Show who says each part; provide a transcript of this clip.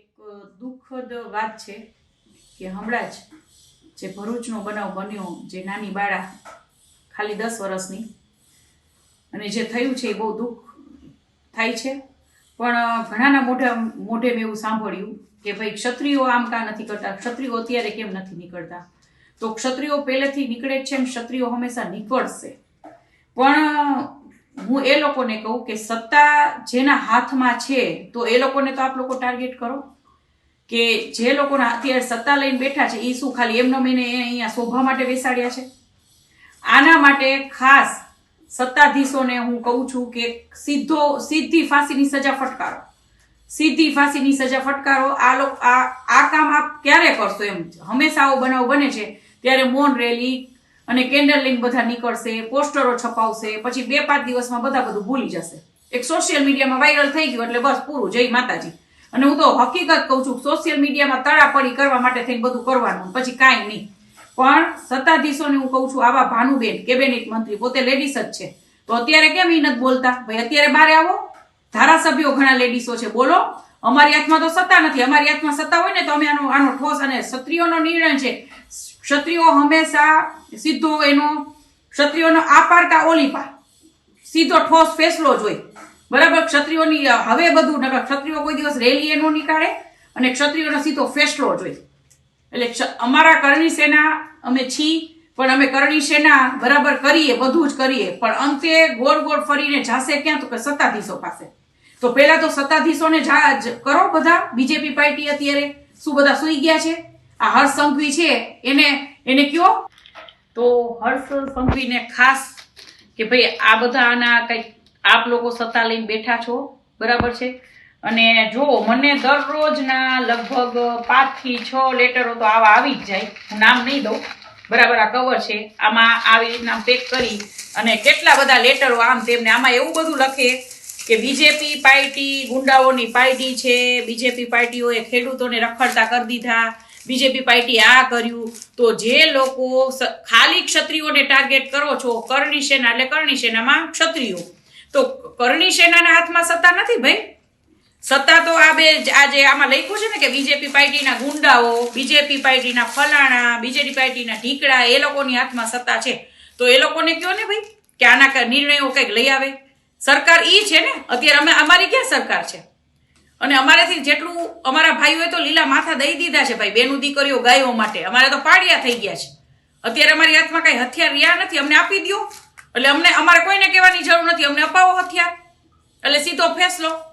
Speaker 1: એક દુઃખદ વાત છે કે હમણાં જ જે ભરૂચનો બનાવ બન્યો, જે નાની બાળા ખાલી દસ વર્ષની, અને જે થયું છે એ બહુ દુઃખ થાય છે. પણ ઘણાના મોઢા મોઢે મેં એવું સાંભળ્યું કે ભાઈ ક્ષત્રિયો આમ કાં નથી કરતા, ક્ષત્રિયો અત્યારે કેમ નથી નીકળતા? તો ક્ષત્રિયો પહેલેથી નીકળે જ છે એમ ક્ષત્રિયો હંમેશા નીકળશે. પણ હું એ લોકોને કહું કે સત્તા જેના હાથમાં છે, તો એ લોકોને તો આપ લોકો ટાર્ગેટ કરો. કે જે લોકોના અત્યારે સત્તા લઈને બેઠા છે એ શું ખાલી એમનો મેને અહીંયા શોભા માટે બેસાડ્યા છે? આના માટે ખાસ સત્તાધીશોને હું કહું છું કે સીધો, સીધી ફાંસીની સજા ફટકારો. સીધી ફાંસીની સજા ફટકારો. આ લોકો આ આ કામ આપ ક્યારે કરશો એમ? હંમેશા આવો બનાવ બને છે. ત્યારે મૌન રેલી અને કેન્ડલ લઈને બધા નીકળશે, પોસ્ટરો છપાવશે, પછી બે પાંચ દિવસમાં બધા બધું ભૂલી જશે. એક સોશિયલ મીડિયામાં વાયરલ થઈ ગયું એટલે બસ પૂરું. જય માતાજી. અને હું તો હકીકત કહું છું સોશિયલ મીડિયામાં તડાપડી કરવા માટે થઈને બધું કરવાનું પછી કાંઈ નહીં. પણ સત્તાધીશોને હું કહું છું, આવા ભાનુબેન, કેબિનેટ મંત્રી પોતે લેડીસ જ છે. તો અત્યારે કેમ એ નથી બોલતા? ભાઈ, અત્યારે બહાર આવો. ધારાસભ્યો ઘણા લેડીસો છે, બોલો. અમારી હાથમાં તો સત્તા નથી. અમારી હાથમાં સત્તા હોય ને તો અમે આનો આનો ઠોસ અને ક્ષત્રિયોનો નિર્ણય છે. ક્ષત્રિયો હંમેશા સીધો એનો ક્ષત્રિયોનો આ પાર કા ઓલી પાર સીધો ઠોસ ફેસલો જ હોય. બરાબર? ક્ષત્રિયોની હવે બધું ક્ષત્રિયો કોઈ દિવસ રેલી એનો નીકાળે અને ક્ષત્રિયોનો સીધો ફેસલો હોય. એટલે અમારા કરણી સેના અમે છી, પણ અમે કરણી સેના બરાબર કરીએ, બધું જ કરીએ. પણ અંતે ગોળ ગોળ ફરીને જાશે ક્યાં તો કે સત્તાધીશો પાસે. તો પહેલા તો સત્તાધીશોને કરો બધા. બીજેપી પાર્ટી અત્યારે શું બધા સુઈ ગયા છે? આ હર્ષ સંઘવી છે. એને એને કયો? તો હર્ષ સંઘવીને ખાસ કે ભાઈ આ બધા આના કંઈક આપ લોકો સત્તા લઈને બેઠા છો. બરાબર છે? અને જો મને દરરોજના લગભગ પાંચથી છ લેટરો તો આવા આવી જ જાય. હું નામ નહીં દઉં. બરાબર, આ કવર છે. આમાં આવી રીતના પેક કરી અને કેટલા બધા લેટરો આમ તેમને, આમાં એવું બધું લખે કે બીજેપી પાર્ટી ગુંડાઓની પાર્ટી છે, બીજેપી પાર્ટીઓએ ખેડૂતોને રખડતા કરી દીધા, બીજેપી પાર્ટી આ કર્યું. તો જે લોકો ખાલી ક્ષત્રિયોને ટાર્ગેટ કરો છો, કરણી સેના એટલે કરણી સેનામાં ક્ષત્રિયો. તો કરણી સેનાના હાથમાં સત્તા નથી ભાઈ? સત્તા તો આ બે આજે આમાં લખ્યું છે ને કે બીજેપી પાર્ટીના ગુંડાઓ, બીજેપી પાર્ટીના ફલાણા, બીજેપી પાર્ટીના ઢીકડા એ લોકોની હાથમાં સત્તા છે. તો એ લોકોને કયો ને ભાઈ? કે આના નિર્ણયો કંઈક લઈ આવે? સરકાર ઈ છે ને, અત્યારે અમે, અમારી ક્યાં સરકાર છે? અને અમારેથી જેટલું, અમારા ભાઈઓએ તો લીલા માથા દઈ દીધા છે ભાઈ, બેનું દીકરીઓ ગાયો માટે. અમારે તો પાડિયા થઈ ગયા છે. અત્યારે અમારી હાથમાં કઈ હથિયાર રહ્યા નથી, અમને આપી દો એટલે અમને, અમારે કોઈને કહેવાની જરૂર નથી, અમને અપાવો હથિયાર. એટલે સીધો ફેસલો